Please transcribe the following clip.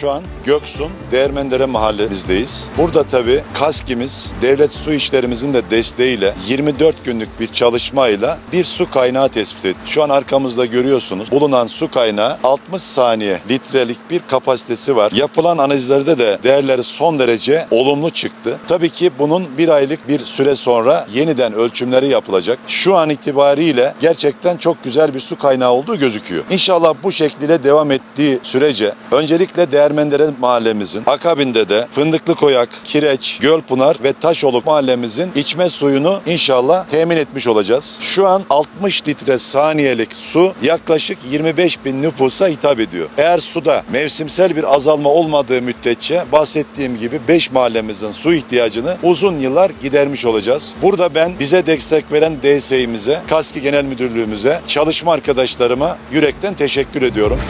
şu an Göksun Değirmendere mahallemizdeyiz. Burada tabii KASKİ'miz devlet su işlerimizin de desteğiyle 24 günlük bir çalışmayla bir su kaynağı tespit etti. Şu an arkamızda görüyorsunuz bulunan su kaynağı 60 saniye litrelik bir kapasitesi var. Yapılan analizlerde de değerleri son derece olumlu çıktı. Tabii ki bunun bir aylık bir süre sonra yeniden ölçümleri yapılacak. Şu an itibariyle gerçekten çok güzel bir su kaynağı olduğu gözüküyor. İnşallah bu şekliyle devam ettiği sürece öncelikle Değermendere mahallemizin akabinde de Fındıklı Koyak, Kireç, Gölpınar ve Taşoluk mahallemizin içme suyunu inşallah temin etmiş olacağız. Şu an 60 litre saniyelik su yaklaşık 25 bin nüfusa hitap ediyor. Eğer suda mevsimsel bir azalma olmadığı müddetçe bahsettiğim gibi 5 mahallemizin su ihtiyacını uzun yıllar gidermiş olacağız. Burada ben bize destek veren DSİ'mize, KASKİ Genel Müdürlüğümüze, çalışma arkadaşlarıma yürekten teşekkür ediyorum.